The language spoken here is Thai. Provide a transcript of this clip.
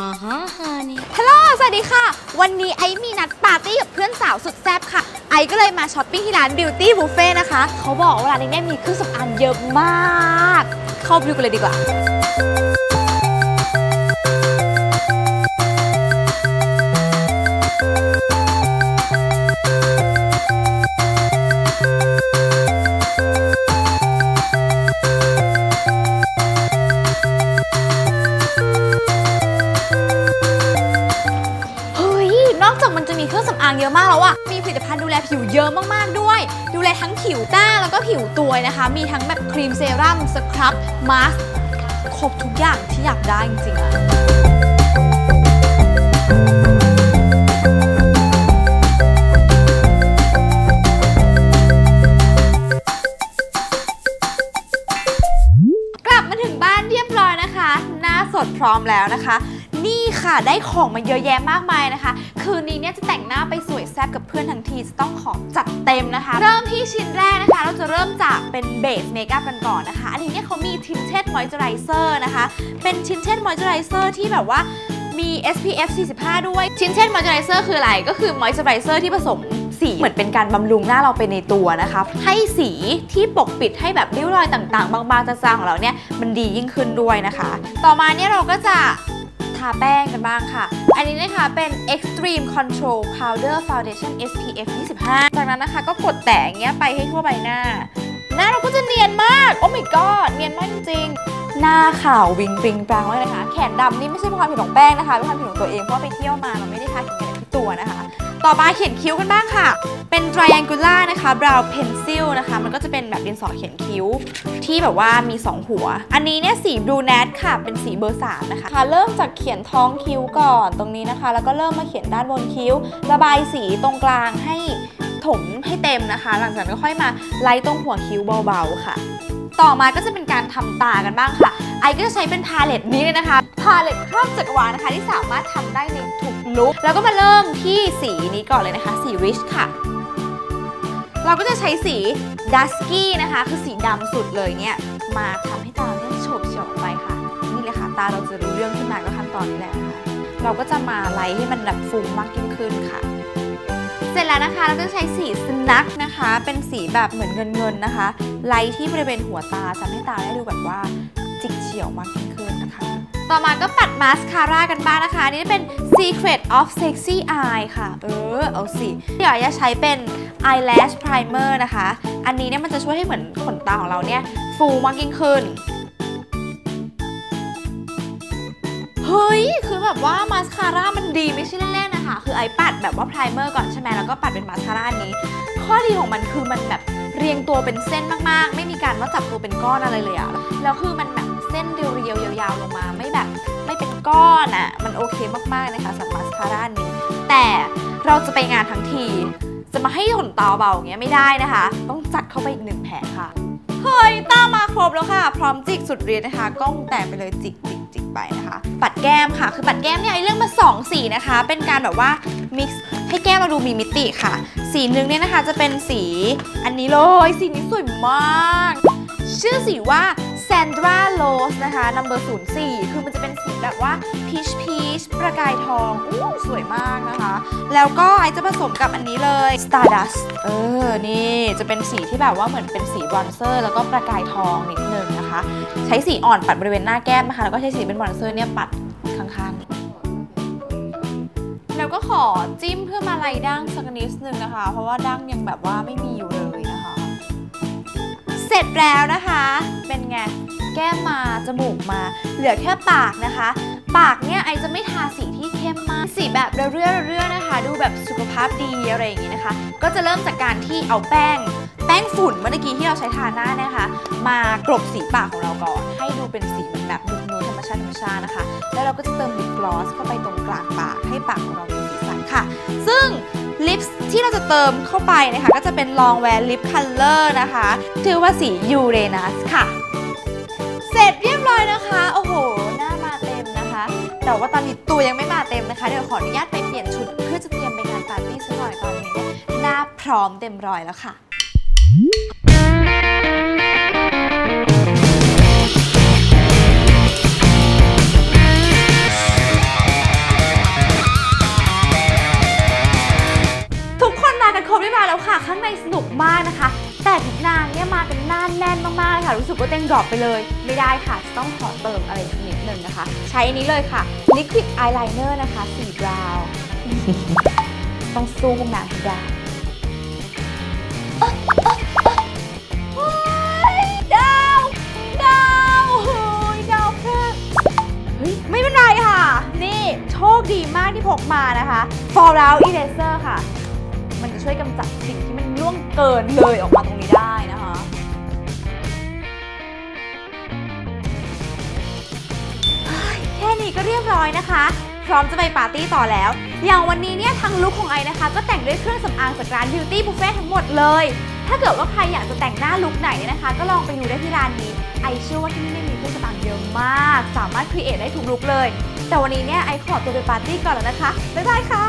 อ่าฮะฮานี่ฮัลโหลสวัสดีค่ะ วันนี้ไอมีนัดปาร์ตี้กับเพื่อนสาวสุดแซ่บค่ะ ไอก็เลยมาช้อปปิ้งที่ร้าน Beauty Buffet นะคะ เขาบอกว่าร้านนี้เนี่ยมีเครื่องสำอางเยอะมาก เข้าไปดูกันเลยดีกว่าเจากมันจะมีเครื่องสำอางเยอะมากแล้วอะมีผลิตภัณฑ์ดูแลผิวเยอะมากๆด้วย ดูแลทั้งผิวหน้าแล้วก็ผิวตัวนะคะ มีทั้งแบบครีมเซรั่มสครับมาสก์ครบทุกอย่างที่อยากได้จริงๆอะกลับมาถึงบ้านเรียบร้อยนะคะ หน้าสดพร้อมแล้วนะคะ นี่ค่ะได้ของมาเยอะแยะมากมายนะคะ คืนนี้เนี่ยจะแต่งหน้าไปสวยแซ่บกับเพื่อนทั้งทีจะต้องขอจัดเต็มนะคะ เริ่มที่ชิ้นแรกนะคะ เราจะเริ่มจากเป็นเบสเมคอัพกันก่อนนะคะ อันนี้เนี่ยเขามีทินเช d มอยส์เจอไรเซอร์นะคะ เป็นทินเช d มอยส์เจอไรเซอร์ที่แบบว่ามี SPF 45 ด้วยทินเช d มอยส์เจอไรเซอร์คืออะไร ก็คือมอยส์เจอไรเซอร์ที่ผสมสีเหมือนเป็นการบำรุงหน้าเราไปในตัวนะคะ ให้สีที่ปกปิดให้แบบริ้วรอยต่างๆ บางๆจางๆของเราเนี่ย มันดียิ่งขึ้นด้วยนะคะ ต่อมาเนี่ยเราก็จะ ทาแป้งกันบ้างค่ะ อันนี้นะคะเป็น Extreme Control Powder Foundation SPF 25 จากนั้นนะคะก็กดแตะอย่างเงี้ยไปให้ทั่วใบหน้า หน้าเราก็จะเนียนมาก โอ้ my god เนียนมากจริงๆหน้าขาววิงปิงปรางเลยนะคะ แขนดำนี่ไม่ใช่ความผิดของแป้งนะคะเป็นความผิดของตัวเองเพราะไปเที่ยวมาเราไม่ได้ทาเขียนที่ตัวนะคะ ต่อมาเขียนคิ้วกันบ้างค่ะ เป็น triangular นะคะ brow pencil นะคะ มันก็จะเป็นแบบดินสอเขียนคิ้ว ที่แบบว่ามี 2 หัว อันนี้เนี่ยสี blue nat ค่ะ เป็นสีเบอร์ 3 นะคะค่ะ เริ่มจากเขียนท้องคิ้วก่อนตรงนี้นะคะ แล้วก็เริ่มมาเขียนด้านบนคิ้ว ระบายสีตรงกลางให้ถมให้เต็มนะคะ หลังจากนั้นก็ค่อยมาไล่ตรงหัวคิ้วเบาๆค่ะ ต่อมาก็จะเป็นการทำตากันบ้างค่ะ ไอก็จะใช้เป็นพาเลตนี้เลยนะคะ พาเลตครอบจักรวาลนะคะที่สามารถทำได้ในทุกลุคแล้วก็มาเริ่มที่สีนี้ก่อนเลยนะคะ สี rich ค่ะ เราก็จะใช้สี dusky นะคะ คือสีดำสุดเลยเนี่ย มาทำให้ตาเนี่ยโฉบเฉี่ยวไปค่ะ นี่เลยค่ะ ตาเราจะรู้เรื่องขึ้นมาก็ขั้นตอนนี้แหละนะคะเราก็จะมาไล่ให้มันแบบฟุ้งมากยิ่งขึ้นค่ะ เสร็จแล้วนะคะเราก็จะใช้สีสนักนะคะ เป็นสีแบบเหมือนเงินๆนะคะ ไล่ที่บริเวณหัวตาทำให้ตาได้ดูแบบว่าจิกเฉียวมากยิ่งขึ้นนะคะ ต่อมาก็ปัดมาสคาร่ากันบ้างนะคะนนี่เป็น Secret of Sexy Eye ค่ะ เออ เอาสิ เดี๋ยวจะใช้เป็น eyelash primer นะคะ อันนี้เนี่ยมันจะช่วยให้เหมือนขนตาของเราเนี่ยฟูมากยิ่งขึ้น ฮ้ย คือแบบว่ามาสคาร่ามันดีไม่ใช่เล่นๆนะคะ คือไอปัดแบบว่าไพรเมอร์ก่อนใช่ไหมแล้วก็ปัดเป็นมาสคาร่านี้ ข้อดีของมันคือมันแบบเรียงตัวเป็นเส้นมากๆ ไม่มีการว่าจับตัวเป็นก้อนอะไรเลยอะแล้วคือมันแบบเส้นเรียวๆยาวๆลงมา ไม่แบบไม่เป็นก้อนอะมันโอเคมากๆนะคะสำหรับมาสคาร่านนี้ แต่เราจะไปงานทั้งที จะมาให้ขนตาเบาอย่างเงี้ยไม่ได้นะคะ ต้องจัดเข้าไปอีกหนึ่งแผงค่ะ เฮ้ยต้ามาครบแล้วค่ะ พร้อมจิกสุดเรียนนะคะกล้องแตกไปเลยจิกจิกจิกไปนะคะ ปัดแก้มค่ะ คือปัดแก้มเนี่ยไอเรื่องมา2สีนะคะ เป็นการแบบว่ามิกซ์ให้แก้มเราดูมีมิติค่ะ สีหนึ่งเนี่ยนะคะจะเป็นสีอันนี้เลยสีนี้สวยมาก ชื่อสีว่า Rose นะคะ number 04คือมันจะเป็นสีแบบว่า peach peach ประกายทองอู้สวยมากนะคะ แล้วก็ไอจะผสมกับอันนี้เลย Stardust เออ นี่จะเป็นสีที่แบบว่าเหมือนเป็นสีบรอนเซอร์ แล้วก็ประกายทองนิดนึงนะคะ ใช้สีอ่อนปัดบริเวณหน้าแก้มนะคะ แล้วก็ใช้สีเป็นบรอนเซอร์เนี่ยปัดข้างๆแล้วก็ขอจิ้มเพื่อมาไล่ดั้งสักนิดนึงนะคะ เพราะว่าดั้งยังแบบว่าไม่มีอยู่เลยนะคะ เสร็จแล้วนะคะ เป็นไง แก้มมา จมูกมา เหลือแค่ปากนะคะ ปากเนี่ยไอจะไม่ทาสีที่เข้มมาก สีแบบเรื่อยๆเรื่อยนะคะ ดูแบบสุขภาพดีอะไรอย่างงี้นะคะ ก็จะเริ่มจากการที่เอาแป้ง แป้งฝุ่นเมื่อกี้ที่เราใช้ทาหน้านะคะ มากลบสีปากของเราก่อน ให้ดูเป็นสีแบบนูนๆธรรมชาติธรรมชาตินะคะ แล้วเราก็จะเติมลิปกลอสเข้าไปตรงกลางปากให้ปากของเรามีสีสันค่ะ ซึ่งลิปที่เราจะเติมเข้าไปนะคะ ก็จะเป็น Long Wear Lip Color นะคะ ชื่อว่าสี Uranus ค่ะ เสร็จเรียบร้อยนะคะ โอ้โห หน้ามาเต็มนะคะ แต่ว่าตอนนี้ตัวยังไม่มาเต็มนะคะ เดี๋ยวขออนุญาตไปเปลี่ยนชุด เพื่อจะเตรียมไปงานปาร์ตี้สักหน่อยตอนนี้หน้าพร้อมเต็มร้อยแล้วค่ะ ทุกคนมากันครบเรียบแล้วค่ะ ข้างในสนุกมากนะคะ แต่ทุกนางเนี่ยมาเป็นหน้าแน่นมากๆค่ะ รู้สึกว่าเต้นดรอปไปเลย ไม่ได้ค่ะจะต้องขอเติมอะไรสักนิดนึงนะคะ ใช้อันนี้เลยค่ะ Liquid Eyeliner นะคะสีบราวน์ต้องสู้พวกนางให้ได้เฮ้ยดาวดาวเฮ้ยดาวแค่เฮ้ยไม่เป็นไรค่ะ นี่โชคดีมากที่พกมานะคะ Fallout Eraser ค่ะ ช่วยกำจัดสิ่งที่มันล่วงเกินเลยออกมาตรงนี้ได้นะคะแค่นี้ก็เรียบร้อยนะคะ พร้อมจะไปปาร์ตี้ต่อแล้ว อย่างวันนี้เนี่ยทางลุคของไอนะคะ ก็แต่งด้วยเครื่องสำอางจากร้าน Beauty Buffet ทั้งหมดเลย ถ้าเกิดว่าใครอยากจะแต่งหน้าลุคไหนเนี่ยนะคะ ก็ลองไปดูได้ที่ร้านนี้ไอเชื่อว่าที่นี่เนี่ยมีเครื่องสำอางเยอะมาก สามารถครีเอทได้ทุกลุคเลย แต่วันนี้เนี่ยไอขอตัวไปปาร์ตี้ก่อนแล้วนะคะบ๊ายบายค่ะ